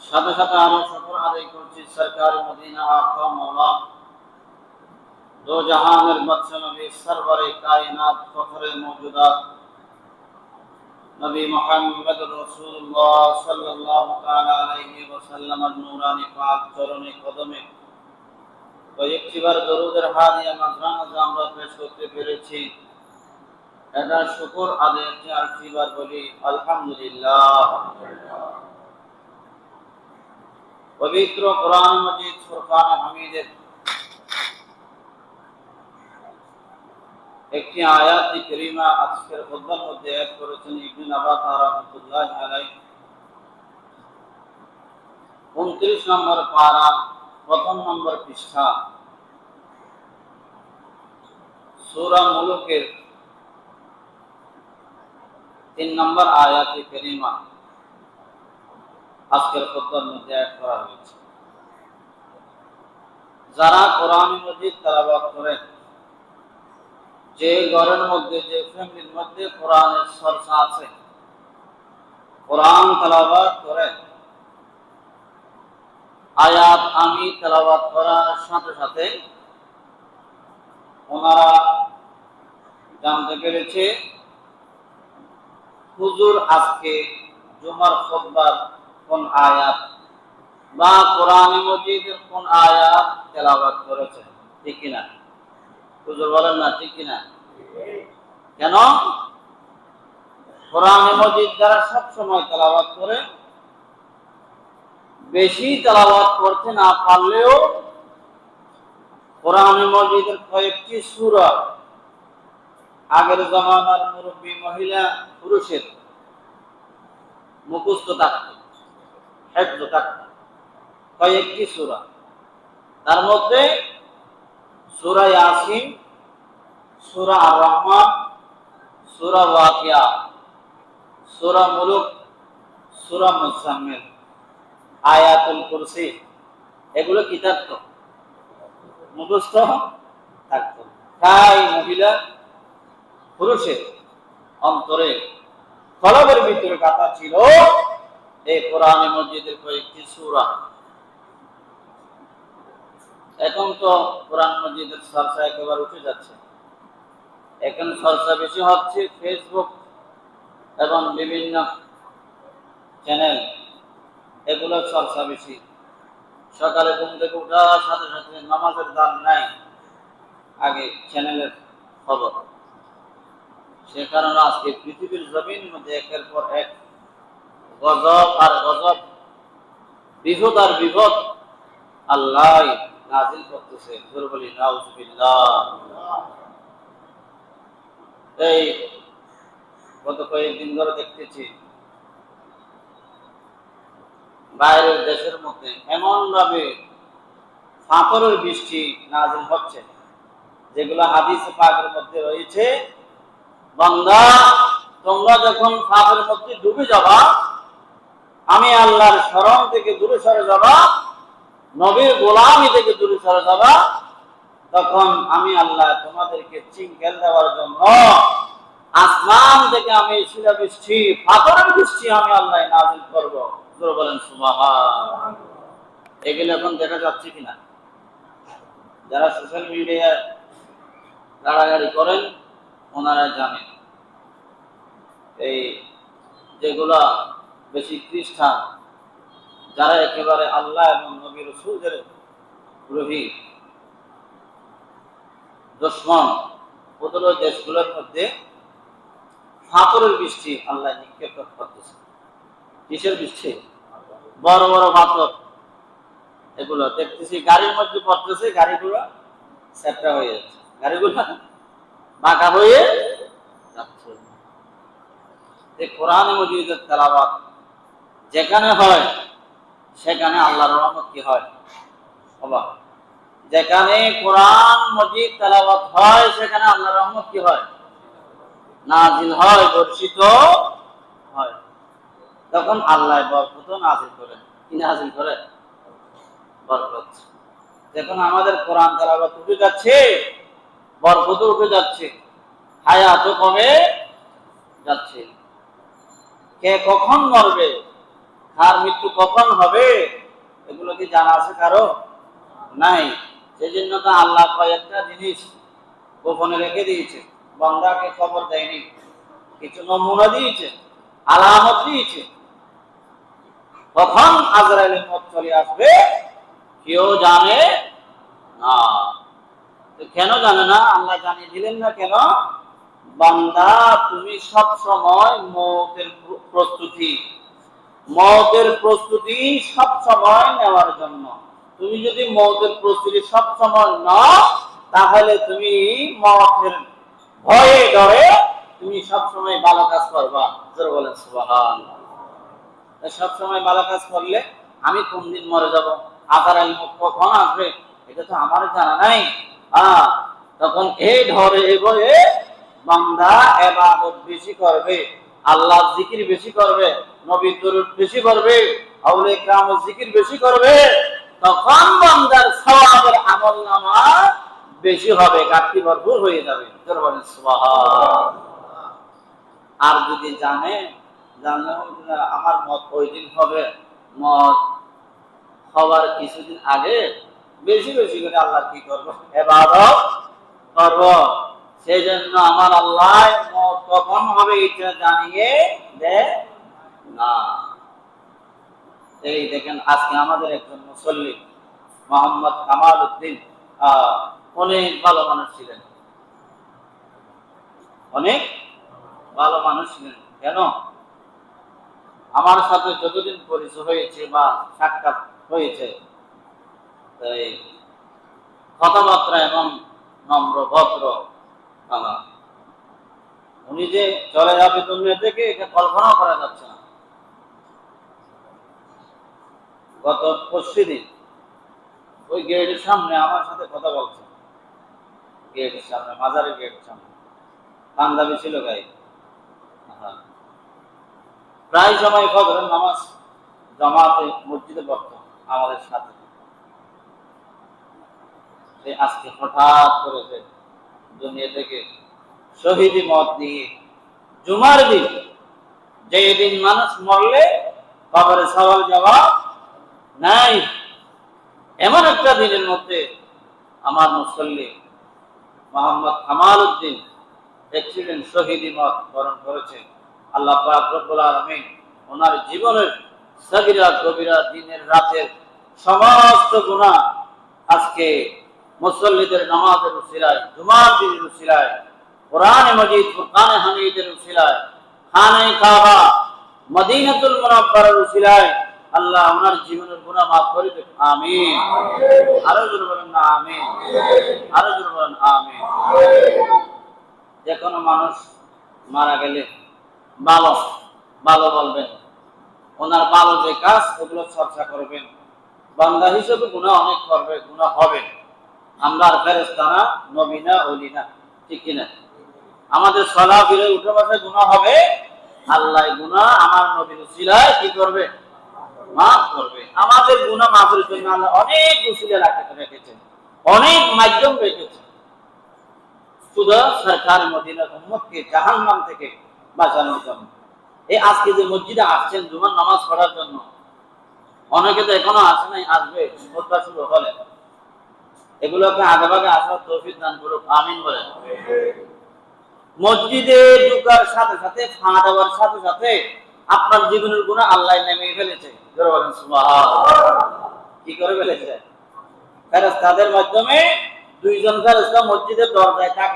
সাথে সাথে আরও শুকর আদায় করছি সরকার মদিনা আকা মৌলা দো জাহানের বাদশা নবী সরবরে কায়নাত ফখরে মৌজুদাত নবী মোহাম্মদ রসুল্লাহ সাল্লাল্লাহু তাআলা আলাইহি ওয়াসাল্লামের নূরানি পাক চরণে কদমে। কয়েকটিবার দরুদের হাদিয়া মাঝরানা আমরা পেশ করতে পেরেছি। এটা শুকর আদায় চারটিবার বলি, আলহামদুলিল্লাহ। পবিত্র কোরআন মজিদ ফুরকান হামিদের একটি আয়াত করিমা আজকের খুতবার মধ্যে এক করেছেন ইবনে আবাস রাহমাতুল্লাহ আলাইহি 29 নম্বর পারা প্রথম নম্বর পৃষ্ঠা সূরা মুলুকের তিন নম্বর আয়াতে করিমা আজকের খুতবার মধ্যে এক করা হয়েছে। যারা কোরআন মজিদ তেলাওয়াত করেন, যে ঘরের মধ্যে, যে ফ্যামিলির মধ্যে কোরআনের চর্চা আছে, কোরআন তেলাওয়াত করেন, আয়াত আমি তেলাওয়াত করার সাথে সাথে ওনারা জানতে পেরেছে, হুজুর আজকে জুমার খুতবার কোন আয়াত? বা কোরআন মজিদের কোন আয়াত তেলাওয়াত করেছে? ঠিক কিনা? হুজুর বলেন না, ঠিক কিনা? কেন? কোরআন মজিদ যারা সব সময় তেলাওয়াত করে, বেশি তেলাওয়াত করতে না পারলেও কোরআন মজিদের কয়েকটি সূরা, আগের জমানার মুরব্বী মহিলা পুরুষের মুখস্থ থাকত। কয়েকটি সূরা। তার মধ্যে সূরা ইয়াসিন, সূরা আর রহমান সূরা ওয়াকিয়া, সূরা মুলুক, সূরা মুজাম্মিল আয়াতুল কুরসি, এগুলো কি থাকতো? মুখস্থ থাকতো। তাই মহিলা, পুরুষের অন্তরে কলবের ভিতরে কাটা ছিল। এই কোরআনে মসজিদের কয়েকটি সূরা। এখন তো কোরআন মসজিদের চর্চা একেবারে উঠে যাচ্ছে। এখন চর্চা বেশি হচ্ছে ফেসবুক এবং বিভিন্ন চ্যানেল এগুলোর চর্চা বেশি। সকালে ঘুম থেকে উঠার সাথে সাথে নামাজের দাম নাই আগে চ্যানেলের খবর। সে কারণে আজকে পৃথিবীর জমিন মধ্যে একের পর এক গজব আর গজব বিপদ আর বিপদ আল্লাহ নাজিল করতেছে। জোর বলি নাউজুবিল্লাহ এই, গত কয়েকদিন ধরে দেখতেছি, বাইরের দেশের মধ্যে এমন ভাবে ফাঁকরের বৃষ্টি নাজিল হচ্ছে, যেগুলো হাদিস পাকের মধ্যে রয়েছে, বান্দা তোমরা যখন ফাঁকের মধ্যে ডুবে যাবা আমি আল্লাহর স্মরণ থেকে দূরে সরে যাবা, নবীর গোলামি থেকে দূরে সরে যাবা, তখন আমি আল্লাহ তোমাদেরকে চিঙ্কেল দেওয়ার জন্য আসমান থেকে আমি শিলা বৃষ্টি, পাথরের বৃষ্টি আমি আল্লাহ নাজিল করব। জোর বলেন সুবহান এগুলো এখন দেখা যাচ্ছে কিনা? যারা সোশ্যাল মিডিয়ায় গাড়াগাড়ি করেন ওনারা জানেন। এই যেগুলা বেশি খ্রিস্টান যারা একেবারে আল্লাহ এবং নবী রসুলদের রোহী দুশ্মন ওদের দেশগুলোর মধ্যে ফাঁকরের বৃষ্টি আল্লাহ নিক্ষেপ করতেছে। কিসের বৃষ্টি? বড় বড় পাথর। এগুলো দেখতেছি, গাড়ির মধ্যে পড়তেছে, গাড়িগুলো সেটটা হয়ে যাচ্ছে। গাড়িগুলো বাঁকা হয়ে যাচ্ছে। কোরআন মজিদের তেলাবাত যেখানে হয়, সেখানে আল্লাহর রহমত কি হয়। অবাক যেখানে কোরআন মজিদ তেলাবাত হয়, সেখানে আল্লাহর রহমত কি হয়। নাজিল হয়, বর্ষিত হয়। তখন আল্লাহ বরকত নাজিল করেন। কি নাজিল করে? বরকত। যখন আমাদের কোরআন তেলাবাত উঠে যাচ্ছে, বরকত উঠে যাচ্ছে হায়াত কমে যাচ্ছে। কে কখন মরবে? তার মৃত্যু কখন হবে? এগুলো কি জানা আছে কারও? নাই। সেই জন্য তো আল্লাহ কয়েকটা জিনিস গোপনে রেখে দিয়েছে। বান্দাকে খবর দেয়নি। কিছু নমুনা দিয়েছে, আলামত দিয়েছে। কখন আজরাইলের মত চলে আসবে কেউ জানে না। কেন জানে না? আল্লাহ জানিয়ে দিলেন না কেন? বান্দা, তুমি সব সময় মৌতের প্র- প্রস্তুতি মৌতের প্রস্তুতি সব সময় নেওয়ার জন্য। তুমি যদি মৌতের প্রস্তুতি সব সময় নাও, তাহলে তুমি মৌতের ভয়ে ডরে তুমি সব সময় ভালো কাজ করবা। জোরে বলেন, সুবহানাল্লাহ। সব সময় ভালো কাজ করলে আমি কোন দিন মরে যাব? আবার আল কখন আসবে? এটা তো আমার জানা নাই। হ্যাঁ তখন এই ধরে এগোয়ে বান্দা এবাদত বেশি করবে। আল্লাহ জিকির বেশি করবে, নবী দরুদ বেশি করবে আউলে কাম জিকির বেশি করবে, তখন বান্দার সওয়াবের আমল নামা বেশি হবে, ঘাটতি ভরপুর হয়ে যাবে। বলেন আর যদি জানে, জানলে আমার মত ওই দিন হবে, মত হবার কিছুদিন আগে বেশি বেশি করে আল্লাহ কি করব? এবাদত করব। সেই জন্য আমার আল্লাহ কখন হবে এটা জানিয়ে দে না। এই দেখেন, আজকে আমাদের একজন মুসল্লি, মোহাম্মদ কামাল উদ্দিন অনেক ভালো মানুষ ছিলেন। অনেক ভালো মানুষ ছিলেন। কেন? আমার সাথে যতদিন পরিচয় হয়েছে বা সাক্ষাৎ হয়েছে কথাবার্তা এবং নম্র, ভদ্র উনি যে চলে যাবে দুনিয়া থেকে, এটা কল্পনা করা যাচ্ছে না। গত ওই গেটের সামনে আমার সাথে কথা বলছে। গেটের সামনে, মাজারের গেটের সামনে। পাঞ্জাবি ছিল গায়ে। হ্যাঁ। প্রায় সময় ফজরের নামাজ জামাতে মসজিদে পড়ত আমাদের সাথে। আজকে হঠাৎ করে সে দুনিয়া থেকে শহীদি মত দিয়ে জুমার দিন যে দিন মানুষ মরলে কবরে সওয়াল জবাব নাই। এমন একটা দিনের মধ্যে আমার মুসল্লি মোহাম্মদ কামাল উদ্দিন অ্যাক্সিডেন্ট শহীদি মত বরণ করেছে। আল্লাহ রব্বুল আলামিন ওনার জীবনের সগিরা কবিরা দিনের রাতের সমস্ত গুনাহ আজকে মুসল্লিদের নামাজের উসিলায়, জুমার দিনের উসিলায়, কোরআনে মজিদ, ফুরকানে হামিদের উসিলায়, খানে কাবা, মদিনাতুল মুনাব্বারার উসিলায় আল্লাহ ওনার জীবনের গুনাহ মাফ করে দেন। আমিন। আরও জোরে বলেন না, আমিন। আরও জোরে বলেন, আমিন। যে কোনো মানুষ মারা গেলে ভালো ভালো বলবেন। ওনার ভালো যে কাজ, ওগুলো চর্চা করবেন। বান্দা হিসেবে গুণা অনেক করবে গুণা হবে। আমরা ফেরেস্তানা নবীনা, অলিনা, ঠিক কিনা? আমাদের সলা ফিরে উঠে বসে গুণা হবে আল্লাহ গুণা আমার নবীর উসিলায় কি করবে? মাফ করবে। আমাদের গুণা মাফের জন্য আল্লাহ অনেক রাখতে রেখেছেন, অনেক মাধ্যম রেখেছেন। শুধু সরকার মদিনা উম্মতকে জাহান্নাম থেকে বাঁচানোর জন্য। এই আজকে যে মসজিদে আসছেন, জুমার নামাজ পড়ার জন্য, অনেকে তো এখনও আসে নাই, আসবে শুরু হলে। এগুলোকে আগে ভাগে আসার তৌফিক দান করুক আমিন বলেন। মসজিদে ঢুকার সাথে সাথে ফা দেওয়ার সাথে সাথে আপনার জীবনের গুণা আল্লাহ নেমে ফেলেছে। কি করে ফেলেছে? তাদের মাধ্যমে দুইজন ফেরেশতা মসজিদের দরজায় থাকে